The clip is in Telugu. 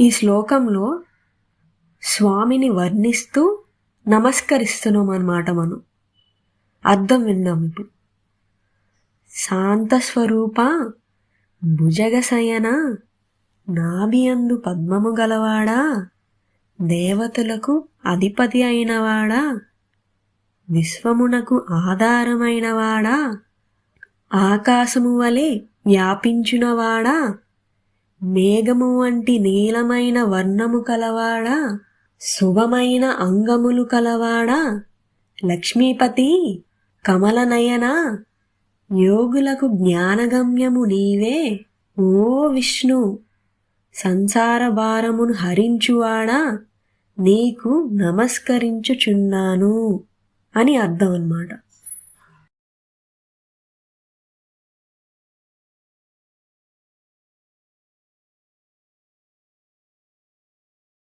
ఈ శ్లోకంలో స్వామిని వర్ణిస్తూ నమస్కరిస్తున్నాం అన్నమాట మనం. అర్థం విందాం ఇప్పుడు. శాంతస్వరూప భుజగశయన నాభియందు పద్మము గలవాడా? దేవతలకు అధిపతి అయినవాడా? విశ్వమునకు ఆధారమైనవాడా? ఆకాశము వలె వ్యాపించునవాడా? మేఘము వంటి నీలమైన వర్ణము కలవాడా? శుభమైన అంగములు కలవాడా? లక్ష్మీపతి కమలనయన యోగులకు జ్ఞానగమ్యము నీవే ఓ విష్ణు! సంసార భారమును హరించువాడా? నీకు నమస్కరించుచున్నాను అని అర్థం అన్నమాట